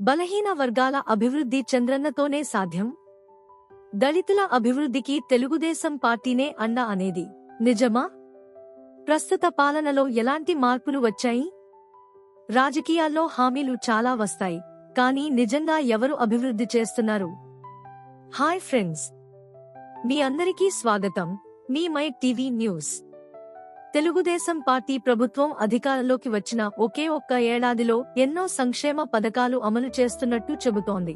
బలహీన వర్గాల అభివృద్ధి చంద్రన్నతోనే సాధ్యం? దళితుల అభివృద్ధికి తెలుగుదేశం పార్టీనే అండ అనేది నిజమా? ప్రస్తుత పాలనలో ఎలాంటి మార్పులు వచ్చాయి? రాజకీయాల్లో హామీలు చాలా వస్తాయి కానీ నిజంగా ఎవరు అభివృద్ధి చేస్తున్నారు? Hi friends. మీ అందరికీ స్వాగతం. మీ my TV news. Telugudesam party ప్రభుత్వం అధికారంలోకి వచ్చిన ఒకే ఒక్క ఏడాదిలో ఎన్నో సంక్షేమ పథకాలు అమలు చేస్తున్నట్టు చెబుతోంది.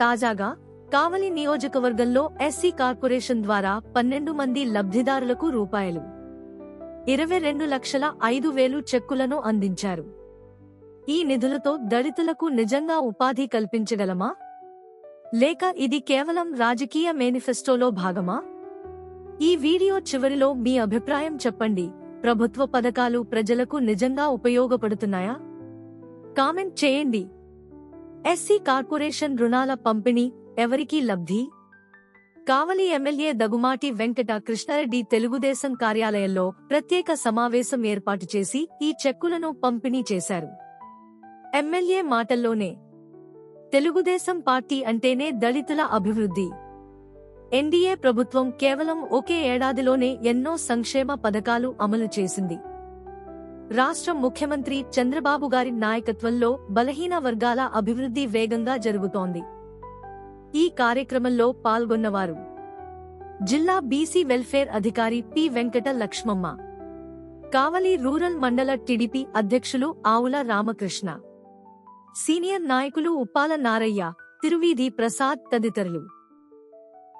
తాజాగా కావలి నియోజకవర్గంలో ఎస్సీ కార్పొరేషన్ ద్వారా పన్నెండు మంది లబ్ధిదారులకు రూపాయలు ఇరవై రెండు లక్షల ఐదు వేలు చెక్కులను అందించారు. ఈ నిధులతో దళితులకు నిజంగా ఉపాధి కల్పించగలమా? లేక ఇది కేవలం రాజకీయ మేనిఫెస్టోలో భాగమా? ఈ వీడియో చివరిలో మీ అభిప్రాయం చెప్పండి. ప్రభుత్వ పథకాలు ప్రజలకు నిజంగా ఉపయోగపడుతున్నాయా? కామెంట్ చేయండి. ఎస్సీ కార్పొరేషన్ రుణాల పంపిణీ ఎవరికీ లబ్ధి? కావలి ఎమ్మెల్యే దగుమాటి వెంకట కృష్ణారెడ్డి తెలుగుదేశం కార్యాలయంలో ప్రత్యేక సమావేశం ఏర్పాటు చేసి ఈ చెక్కులను పంపిణీ చేశారు. ఎమ్మెల్యే మాటల్లోనే తెలుగుదేశం పార్టీ అంటేనే దళితుల అభివృద్ధి. ఎన్డీఏ ప్రభుత్వం కేవలం ఒకే ఏడాదిలోనే ఎన్నో సంక్షేమ పథకాలు అమలు చేసింది. రాష్ట్ర ముఖ్యమంత్రి చంద్రబాబు గారి నాయకత్వంలో బలహీన వర్గాల అభివృద్ధి వేగంగా జరుగుతోంది. ఈ కార్యక్రమంలో పాల్గొన్నవారు జిల్లా బీసీ వెల్ఫేర్ అధికారి పి వెంకట లక్ష్మమ్మ కావలి రూరల్ మండల టీడీపీ అధ్యక్షులు ఆవుల రామకృష్ణ సీనియర్ నాయకులు ఉప్పాల నారయ్య తిరువీధి ప్రసాద్ తదితరులు.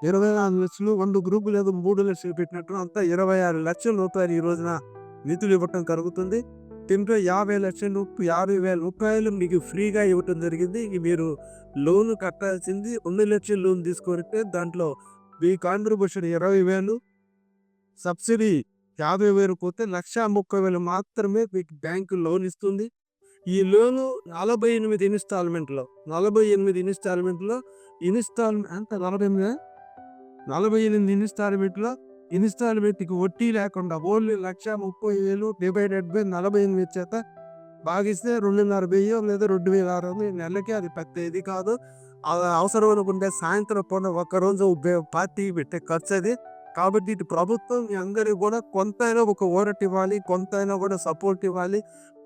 ఇరవై నాలుగు లక్షలు వంద గ్రూపులు లేదా మూడు లక్షలు పెట్టినట్టు అంతా ఇరవై ఆరు లక్షల రూపాయలు ఈ రోజున నిధులు ఇవ్వటం జరుగుతుంది దీంట్లో యాభై లక్షలు యాభై వేల రూపాయలు మీకు ఫ్రీగా ఇవ్వటం జరిగింది. మీరు లోన్ కట్టాల్సింది రెండు లక్షల లోన్ తీసుకుంటే దాంట్లో మీ కాంట్రిబ్యూషన్ ఇరవై వేలు సబ్సిడీ యాభై వేలు పోతే లక్ష ముప్పై వేలు మాత్రమే మీకు బ్యాంకు లోన్ ఇస్తుంది. ఈ లోను నలభై ఎనిమిది ఇన్స్టాల్మెంట్లో నలభై ఎనిమిది ఇన్స్టాల్మెంట్లో ఇన్స్టాల్మెంట్ అంత నలభై ఎనిమిది? నలభై ఎనిమిది ఇన్స్టాల్ మీట్లో ఇన్స్టాల్మెంట్కి వడ్డీ లేకుండా ఓన్లీ లక్ష ముప్పై వేలు డివైడెడ్ బై నలభై ఎనిమిది చేత భాగిస్తే రెండున్నర వెయ్యి లేదా రెండు వేల ఆరు వందలు. నెలకి అది పెద్ద ఇది కాదు అవసరం అనుకుంటే సాయంత్రం పూట ఒక్కరోజు ఉపయోగ పార్టీ పెట్టే ఖర్చు అది కాబట్టి ఇటు ప్రభుత్వం అందరికి అందరికీ కూడా కొంతైనా ఒక ఊరట ఇవ్వాలి కొంతైనా కూడా సపోర్ట్ ఇవ్వాలి.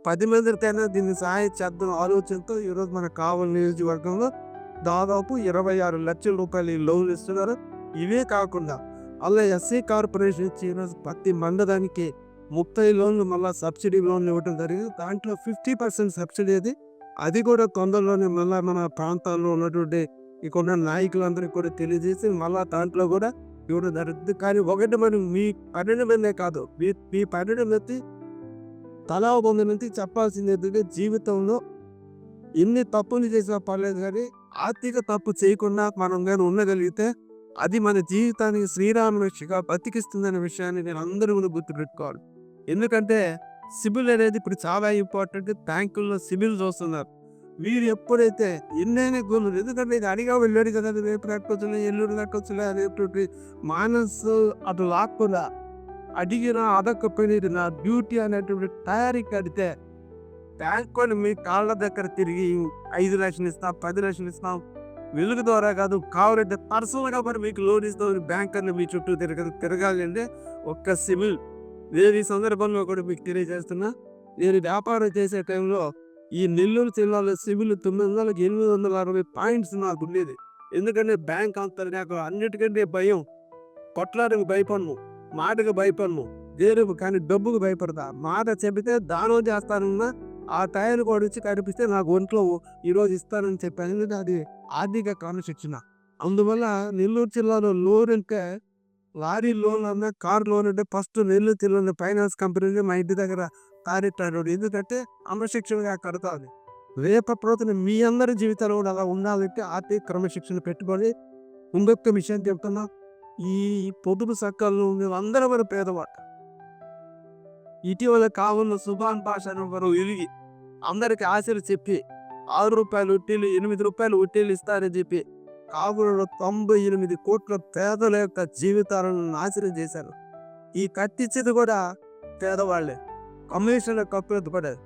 పది మందికైనా దీన్ని సహాయం చేద్దాం ఆలోచనతో ఈరోజు మన కావలి నియోజకవర్గంలో దాదాపు ఇరవై ఆరు లక్షల రూపాయలు ఈ లోన్లు ఇస్తున్నారు. ఇవే కాకుండా అలా ఎస్సీ కార్పొరేషన్ ఇచ్చిన ప్రతి మండదానికి ముప్పై లోన్లు మళ్ళీ సబ్సిడీ లోన్లు ఇవ్వడం జరిగింది. దాంట్లో ఫిఫ్టీ పర్సెంట్ సబ్సిడీ అది. అది కూడా తొందరలోనే మళ్ళీ మన ప్రాంతాల్లో ఉన్నటువంటి ఇక్కడ ఉన్న నాయకులందరికీ కూడా తెలియజేసి మళ్ళీ దాంట్లో కూడా ఇవ్వడం జరుగుతుంది. కానీ ఒకటి మనం మీ పన్నెండు మందే కాదు. మీ మీ పన్నెండు మంది తలా ఒక నుంచి చెప్పాల్సింది ఏంటంటే జీవితంలో ఎన్ని తప్పులు చేసినా పర్లేదు కానీ ఆర్థిక తప్పు చేయకుండా మనం కానీ ఉండగలిగితే అది మన జీవితానికి శ్రీరామరక్షగా బతికిస్తుందనే విషయాన్ని నేను అందరూ కూడా గుర్తుపెట్టుకోవాలి. ఎందుకంటే సిబిల్ అనేది ఇప్పుడు చాలా ఇంపార్టెంట్. బ్యాంకుల్లో సిబిల్ చూస్తున్నారు. వీరు ఎప్పుడైతే ఎన్నైనా గోలు ఎందుకంటే ఇది అడిగా వెళ్ళాడు కదా అది రేపు కట్టొచ్చులే ఎల్లుడు కట్టొచ్చులే రేపు మానసు అటు లాక్కున్నా అడిగిన అడగకపోయినా ఇది నా డ్యూటీ అనేటువంటి తయారీ కడితే బ్యాంకు మీ కాళ్ళ దగ్గర తిరిగి ఐదు లక్షలు ఇస్తాం పది లక్షలు ఇస్తాం వెలుగు ద్వారా కాదు కావాలంటే పర్సనల్గా మరి మీకు లోన్ ఇస్తూ బ్యాంకర్లు మీ చుట్టూ తిరగ తిరగాలి అంటే ఒక్క సివిల్ నేను ఈ సందర్భంలో కూడా మీకు తెలియజేస్తున్నా నేను వ్యాపారం చేసే టైంలో ఈ నెల్లూరు జిల్లాలో సివిల్ తొమ్మిది వందలకి ఎనిమిది వందల అరవై పాయింట్స్ నాకు ఉండేది. ఎందుకంటే బ్యాంక్ అంతా నాకు అన్నిటికంటే భయం. కొట్లాడకు భయపడను మాటకు భయపడను దేనికి కానీ డబ్బుకు భయపడతా. మాట చెబితే దానం చేస్తానన్నా ఆ టైర్ కూడా వచ్చి కనిపిస్తే నాకు ఒంట్లో ఈరోజు ఇస్తానని చెప్పాను ఎందుకంటే అది ఆర్థిక క్రమశిక్షణ. అందువల్ల నెల్లూరు జిల్లాలో లోన్ అంటే లారీ లోన్ అన్నా కార్ లోన్ అంటే ఫస్ట్ నెల్లూరు జిల్లాలో ఫైనాన్స్ కంపెనీ మా ఇంటి దగ్గర కారెట్టాడు ఎందుకంటే క్రమశిక్షణగా కడతాను రేప మీ అందరి జీవితాలు కూడా అలా ఉండాలంటే ఆర్థిక క్రమశిక్షణ పెట్టుకొని ఇంకొక విషయం చెప్తున్నా. ఈ పొదుపు సక్కల్లో అందరూ మన పేదవాడు ఇటీవల కావున్న సుభాన్ భాష వారు విరిగి అందరికి ఆశలు చెప్పి ఆరు రూపాయలు వడ్డీలు ఎనిమిది రూపాయలు వడ్డీలు ఇస్తారని చెప్పి కాపులలో తొంభై ఎనిమిది కోట్ల పేదల యొక్క జీవితాలను నాశనం చేశారు. ఈ కట్టించేది కూడా పేదవాళ్ళే. కమిషన్ల కప్పేది కూడా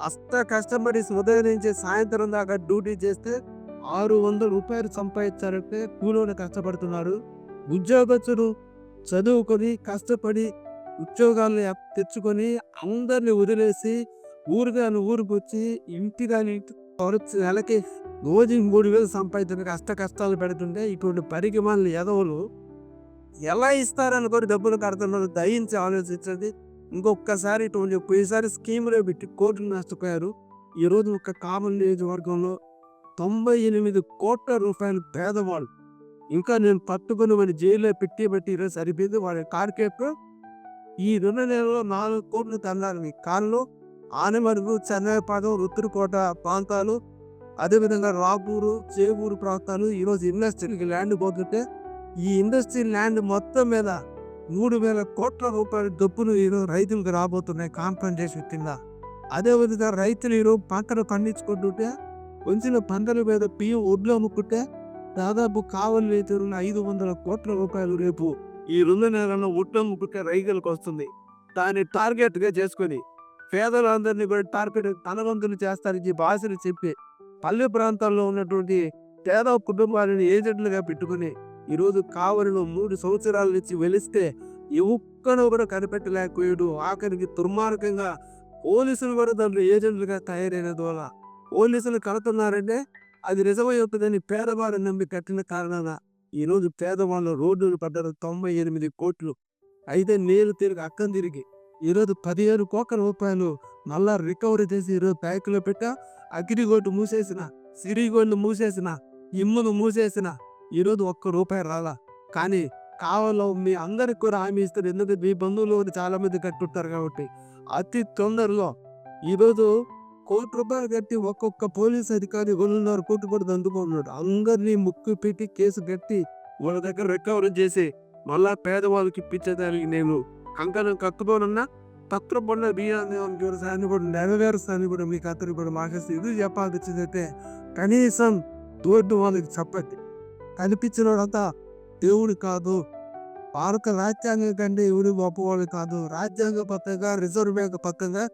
అస్త కష్టపడి ఉదయం నుంచి సాయంత్రం దాకా డ్యూటీ చేస్తే ఆరు వందల రూపాయలు సంపాదించారంటే కూలోని కష్టపడుతున్నారు. ఉద్యోగస్తులు చదువుకొని కష్టపడి ఉద్యోగాలను తెచ్చుకొని అందరిని వదిలేసి ఊరు కాని ఊరికి వచ్చి ఇంటి కాని ఇంటి ఖర్చు నెలకి రోజు మూడు వేలు సంపాదించడానికి కష్ట కష్టాలు పెడుతుంటే ఇటువంటి పరిగమాలను మనల్ని ఎదవలు ఎలా ఇస్తారనుకొని డబ్బులు కడుతున్నారు? దయించి ఆలోచించండి. ఇంకొకసారి ఇటువంటి పోయిసారి స్కీములో పెట్టి కోట్లు నష్టపోయారు. ఈరోజు ఒక కామన్ నియోజకవర్గంలో తొంభై ఎనిమిది కోట్ల రూపాయలు పేదవాళ్ళు. ఇంకా నేను పట్టుకుని మన జైల్లో పెట్టి బట్టి ఈరోజు సరిపోయింది. వాడి కార్కేపు ఈ రెండు నెలలో నాలుగు కోట్లు తన్నారు మీ కాళ్ళు ఆనమరుగు చెన్నైపాదం రుత్తురుకోట ప్రాంతాలు అదేవిధంగా రాపూరు చేవూరు ప్రాంతాలు ఈరోజు ఇండస్ట్రీకి ల్యాండ్ పోతుంటే ఈ ఇండస్ట్రీ ల్యాండ్ మొత్తం మీద మూడు వేల కోట్ల రూపాయల డబ్బులు ఈరోజు రైతులకు రాబోతున్నాయి కాంపెన్సేషన్ కింద. అదేవిధంగా రైతులు ఈరోజు పంటలు పండించుకుంటుంటే కొంచెం పంటల మీద బియ్యం ఒడ్లు అమ్ముకుంటే దాదాపు కావలి రైతులు ఐదు వందల కోట్ల రూపాయలు రేపు ఈ రెండు నెలల్లో ఒడ్లు అమ్ముకుంటే రైతులకు వస్తుంది. దాన్ని టార్గెట్గా చేసుకొని పేదలందరినీ కూడా టార్గెట్ తనవంతులు చేస్తారని భాషలు చెప్పి పల్లె ప్రాంతాల్లో ఉన్నటువంటి పేద కుటుంబాలను ఏజెంట్లుగా పెట్టుకుని ఈరోజు కావలిలో మూడు సంవత్సరాల నుంచి వెలిస్తే ఈ కూడా కనిపెట్టలేకపోయాడు. ఆఖరికి దుర్మార్గంగా పోలీసులు కూడా దాంట్లో ఏజెంట్లుగా తయారైన ద్వారా పోలీసులు కడుతున్నారంటే అది నిజమై అవుతుందని పేదవారు నమ్మి కట్టిన కారణాన ఈరోజు పేదవాళ్ళు రోడ్డును పడ్డారు తొంభై ఎనిమిది కోట్లు. అయితే నేను తిరిగి అక్కం తిరిగి ఈరోజు పదిహేను కోట్ల రూపాయలు మళ్ళా రికవరీ చేసి ఈరోజు బ్యాంకులో పెట్టా అగ్రిగోల్డ్ మూసేసిన సిరిగోల్డ్ మూసేసిన ఇమ్మును మూసేసిన ఈరోజు ఒక్క రూపాయి రాలా. కానీ కావాలో మీ అందరికి కూడా హామీ ఇస్తారు. ఎందుకంటే మీ బంధువులు కూడా చాలా మంది కట్టుంటారు కాబట్టి. అతి తొందరలో ఈరోజు కోటి రూపాయలు కట్టి ఒక్కొక్క పోలీస్ అధికారి రెండున్నర కోటి కూడా దండుకున్నాడు అందరినీ ముక్కు పెట్టి కేసు కట్టి వాళ్ళ దగ్గర రికవరీ చేసి మళ్ళా పేదవాళ్ళకి ఇప్పించేదానికి నేను కంకణం కట్టుకోనున్నా తత్వపడిన బియ్యాన్ని సాన్ని కూడా నెరవేరుస్తాను కూడా మీకు అతను కూడా మాకేసి ఇది చెప్పాల్సిందైతే కనీసం తోటి వాళ్ళకి చెప్పండి కనిపించిన వాడంతా దేవుడు కాదు భారత రాజ్యాంగం కంటే ఎవడు గొప్పవాడు కాదు రాజ్యాంగ పత్రంగా రిజర్వ్ బ్యాంక్ పత్రంగా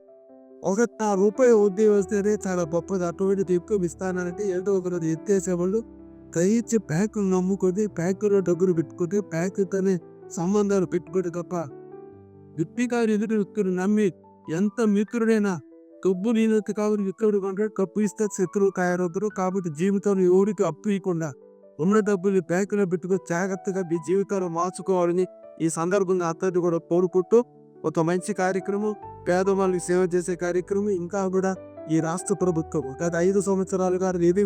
ఒక నా రూపాయి వడ్డీ వస్తేనే చాలా గొప్పది అటువంటి ఎక్కువ ఇస్తానంటే ఏదో ఒకరోజు ఎత్తేసేవాళ్ళు దయచి బ్యాంకులు నమ్ముకొని బ్యాంకులో డబ్బులు పెట్టుకుంటే బ్యాంకుతోనే సంబంధాలు పెట్టుకుంటే తప్ప విప్పిగారు ఎదురు వ్యక్తులు నమ్మి ఎంత మిత్రుడైనా కబ్బు నేను కావాలి ఇక్కడ కొంటాడు కప్పు ఇస్తే శత్రువు తయారవుతారు. కాబట్టి జీవితంలో ఎవరికి అప్పు ఇవ్వకుండా ఉన్న డబ్బులు బ్యాంకులో పెట్టుకుని జాగ్రత్తగా మీ జీవితాలు మార్చుకోవాలని ఈ సందర్భంగా అతన్ని కూడా కోరుకుంటూ ఒక మంచి కార్యక్రమం పేదవాళ్ళకి సేవ చేసే కార్యక్రమం ఇంకా కూడా ఈ రాష్ట్ర ప్రభుత్వం గత ఐదు సంవత్సరాలుగా నిధి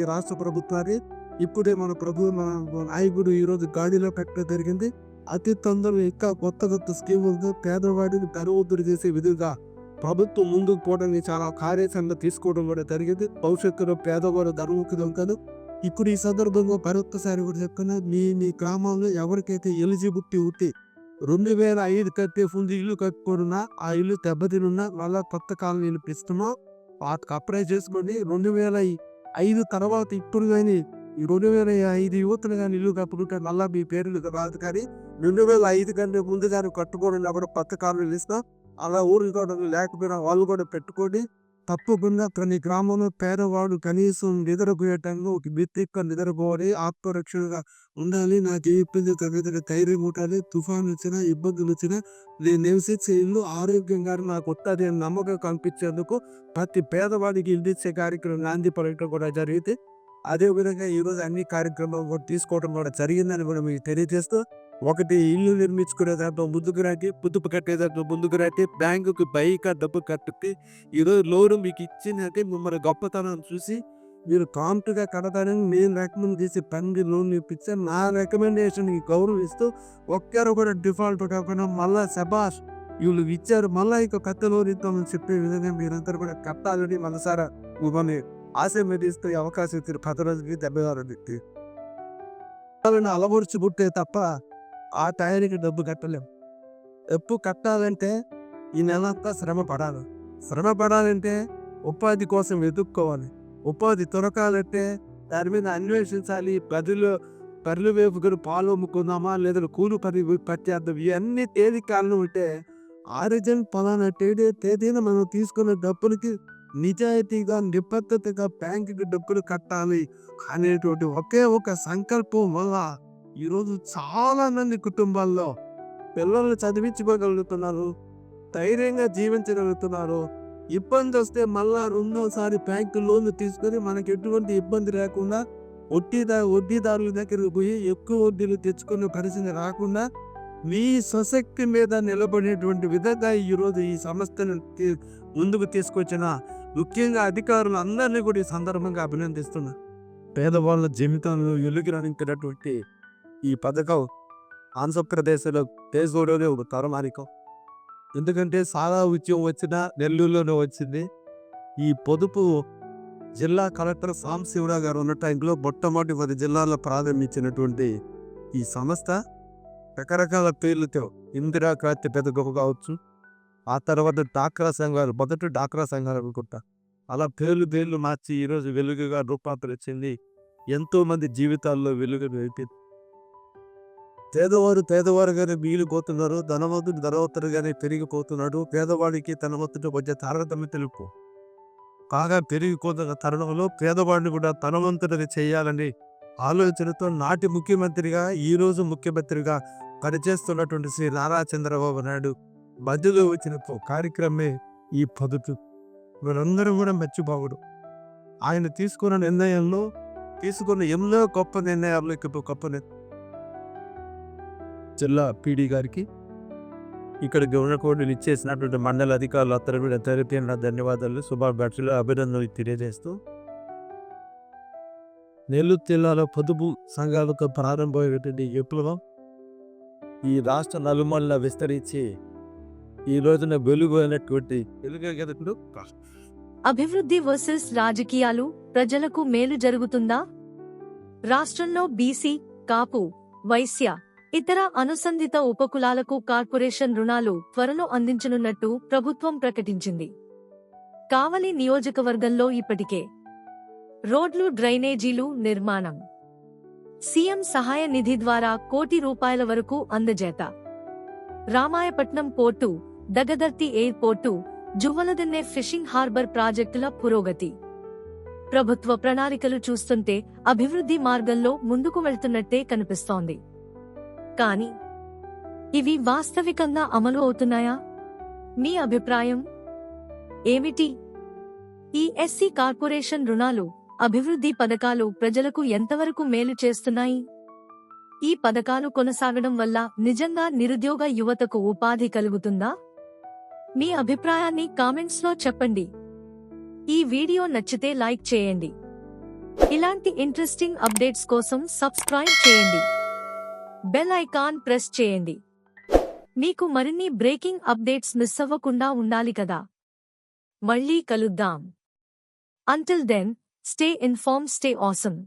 ఈ రాష్ట్ర ప్రభుత్వాన్ని ఇప్పుడే మన ప్రభు మన నాయకుడు ఈరోజు గాడిలో పెట్టడం జరిగింది. అతి తొందరగా ఇంకా కొత్త కొత్త స్కీములతో పేదవాడిని ధనవంతుడు చేసే విధంగా ప్రభుత్వం ముందుకు పోవడానికి చాలా కార్యాచరణ తీసుకోవడం కూడా జరిగింది. భవిష్యత్తులో పేదవాడు ధనముఖి దొంగలు ఇప్పుడు ఈ సందర్భంగా మరొక్కసారి కూడా చెప్తున్నా మీ మీ గ్రామంలో ఎవరికైతే ఎలిజిబిలిటీ ఉంటే రెండు వేల ఐదు కట్టే ముందు ఇల్లు కట్టుకున్నా ఆ ఇల్లు దెబ్బతినున్నా మళ్ళా కొత్త కాలనీలు పిస్తున్నాం వాటికి అప్లై చేసుకోండి. రెండు వేల ఐదు తర్వాత ఇప్పుడు కానీ ఈ రెండు వేల ఐదు యువతలు కానీ ఇల్లు కట్టుకుంటే మళ్ళీ మీ పేర్లు రాదు కానీ రెండు వేల ఐదు కంటే ముందు దాన్ని కట్టుకోవడం కూడా కొత్త కాలనీలు ఇస్తా అలా ఊరికి కూడా లేకపోయినా వాళ్ళు కూడా పెట్టుకొని తప్పకుండా ప్రతి గ్రామంలో పేదవాడు కనీసం నిద్రపోయేటంగా ఒక బిత్తిక్క నిద్రపోవాలి ఆత్మరక్షణగా ఉండాలి నాకు ఏ ఇబ్బంది ధైర్యం ఉండాలి తుఫాన్ వచ్చినా ఇబ్బందులు వచ్చినా నేను నివసించే ఇల్లు ఆరోగ్యంగా నాకు వస్తుంది అని నమ్మకం కనిపించేందుకు ప్రతి పేదవాడికి ఇల్లు ఇచ్చే కార్యక్రమం గాంధీ పర్యటన కూడా జరిగితే అదేవిధంగా ఈరోజు అన్ని కార్యక్రమాలు కూడా తీసుకోవడం కూడా జరిగిందని కూడా మీకు తెలియజేస్తూ ఒకటి ఇల్లు నిర్మించుకునే దాంట్లో ముందుకు రాకి పొదుపు కట్టే దాంట్లో ముందుకు రాకి బ్యాంకుకి బైక్ డబ్బు కట్టుకి ఈరోజు లోన్ మీకు ఇచ్చిందంటే మిమ్మల్ని గొప్పతనం చూసి మీరు కాంప్ట్గా కడతారని నేను రికమెండ్ చేసి పనికి లోన్ ఇప్పించాను నా రికమెండేషన్కి గౌరవిస్తూ ఒక్కరు కూడా డిఫాల్ట్ కాకుండా మళ్ళీ శబాష్ వీళ్ళు ఇచ్చారు. మళ్ళా ఇక కొత్త లోన్ ఇద్దామని చెప్పే విధంగా మీరందరూ కూడా కట్టాలని మనసారా మిమ్మల్ని ఆశీర్వదిస్తూ అవకాశం ఇచ్చారు పది రోజులకి దెబ్బ వాళ్ళని అలవరుచి పుట్టే తప్ప ఆ టైంకి డబ్బు కట్టలేము ఎప్పుడు కట్టాలంటే ఈ నెలంతా శ్రమ పడాలి. శ్రమ పడాలంటే ఉపాధి కోసం వెతుక్కోవాలి. ఉపాధి దొరకాలంటే దాని మీద అన్వేషించాలి. బదులు పర్లు వేపుకొని పాలు అమ్ముకుందామా లేదా కూలి పని పట్టేద్దాం ఇవన్నీ తేదీ కారణం ఉంటే ఆరిజిన్ పలానా తేదీ తేదీన మనం తీసుకున్న డబ్బులకి నిజాయితీగా నిబద్ధతగా బ్యాంకుకి డబ్బులు కట్టాలి అనేటువంటి ఒకే ఒక సంకల్పం వల్ల ఈరోజు చాలా మంది కుటుంబాల్లో పిల్లల్ని చదివించుకోగలుగుతున్నారు ధైర్యంగా జీవించగలుగుతున్నారు. ఇబ్బంది వస్తే మళ్ళా రెండోసారి బ్యాంకు లోన్లు తీసుకొని మనకి ఎటువంటి ఇబ్బంది లేకుండా వడ్డీదా వడ్డీదారుల దగ్గరికి పోయి ఎక్కువ వడ్డీలు తెచ్చుకునే పరిస్థితి రాకుండా మీ స్వశక్తి మీద నిలబడేటువంటి విధంగా ఈరోజు ఈ సంస్థను ముందుకు తీసుకొచ్చిన ముఖ్యంగా అధికారులు అందరినీ కూడా ఈ సందర్భంగా అభినందిస్తున్నా. పేదవాళ్ళ జీవితంలో వెలుగురనించినటువంటి ఈ పథకం ఆంధ్రప్రదేశ్లో దేశంలోనే ఒక తరమానికం ఎందుకంటే చాలా ఉద్యమం వచ్చిన నెల్లూరులోనే వచ్చింది. ఈ పొదుపు జిల్లా కలెక్టర్ సామ్ శివరావు గారు ఉన్న టైంలో మొట్టమొదటి పది జిల్లాల్లో ప్రారంభించినటువంటి ఈ సంస్థ రకరకాల పేర్లతో ఇందిరా క్రాంతి పథకం కావచ్చు. ఆ తర్వాత డాక్రా సంఘాలు మొదటి డాక్రా సంఘాలు అనుకుంటా. అలా పేర్లు పేర్లు మార్చి ఈరోజు వెలుగుగా రూపాంతరించింది ఎంతోమంది జీవితాల్లో వెలుగు నిలిపింది పేదవారు పేదవారుగానే మిగిలిపోతున్నారు. ధనవంతుడు ధనవంతుడుగానే పెరిగిపోతున్నాడు. పేదవాడికి ధనవంతుడి మధ్య తారతమ్యం తెలుపు. కాగా పెరిగిపోతున్న తరుణంలో పేదవాడిని కూడా ధనవంతుడిని చేయాలని ఆలోచనతో నాటి ముఖ్యమంత్రిగా ఈ రోజు ముఖ్యమంత్రిగా పనిచేస్తున్నటువంటి శ్రీ నారా చంద్రబాబు నాయుడు మధ్యలో వచ్చిన కార్యక్రమే ఈ పద్ధతి వీరందరూ కూడా మర్చిపోవడం ఆయన తీసుకున్న నిర్ణయంలో తీసుకున్న ఎన్నో గొప్ప నిర్ణయాల్లో ఇక్కడ గొప్ప నిర్ణయం జిల్లా పీడీ గారికి ఇక్కడ గవర్నకోడ్లు ఇచ్చేసినటువంటి మండల అధికారులు అత్తరు కూడా తెలిపి ధన్యవాదాలు శుభాకాంక్షలు అభినందనలు తెలియజేస్తూ నెల్లూరు జిల్లాలో పొదుపు సంఘాలతో ప్రారంభమైనటువంటి విప్లవం ఈ రాష్ట్ర నలుమల్ల విస్తరించి ఈ రోజున వెలుగు అయినటువంటి వెలుగు అభివృద్ధి వర్సెస్ రాజకీయాలు ప్రజలకు మేలు జరుగుతుందా? రాష్ట్రంలో బీసీ కాపు వైశ్య ఇతర అనుసంధిత ఉపకులాలకు కార్పొరేషన్ రుణాలు త్వరలో అందించనున్నట్టు ప్రభుత్వం ప్రకటించింది. కావలి నియోజకవర్గంలో ఇప్పటికే రోడ్లు డ్రైనేజీలు నిర్మాణం. సీఎం సహాయ నిధి ద్వారా కోటి రూపాయల వరకు అందజేత. Ramayapatnam port Dagadarthi airport Juvvaladinne fishing harbour ప్రాజెక్టుల పురోగతి. ప్రభుత్వ ప్రణాళికలు చూస్తుంటే అభివృద్ధి మార్గంలో ముందుకు వెళ్తున్నట్టే కనిపిస్తోంది. కానీ ఇవి వాస్తవికంగా అమలు అవుతున్నాయా? మీ అభిప్రాయం? ఏమిటి? ఈ ఎస్సీ కార్పొరేషన్ రుణాలు అభివృద్ధి పథకాలు ప్రజలకు ఎంతవరకు మేలు చేస్తున్నాయి? ఈ పథకాలు కొనసాగడం వల్ల నిజంగా నిరుద్యోగ యువతకు ఉపాధి కలుగుతుందా? మీ అభిప్రాయాన్ని కామెంట్స్లో చెప్పండి. ఈ వీడియో నచ్చితే లైక్ చేయండి. ఇలాంటి ఇంట్రెస్టింగ్ అప్డేట్స్ కోసం సబ్స్క్రైబ్ చేయండి. బెల్ ఐకాన్ ప్రెస్ చేయండి. మీకు మరిన్ని బ్రేకింగ్ అప్డేట్స్ మిస్ అవ్వకుండా ఉండాలి కదా? మళ్ళీ కలుద్దాం. Until then stay informed stay awesome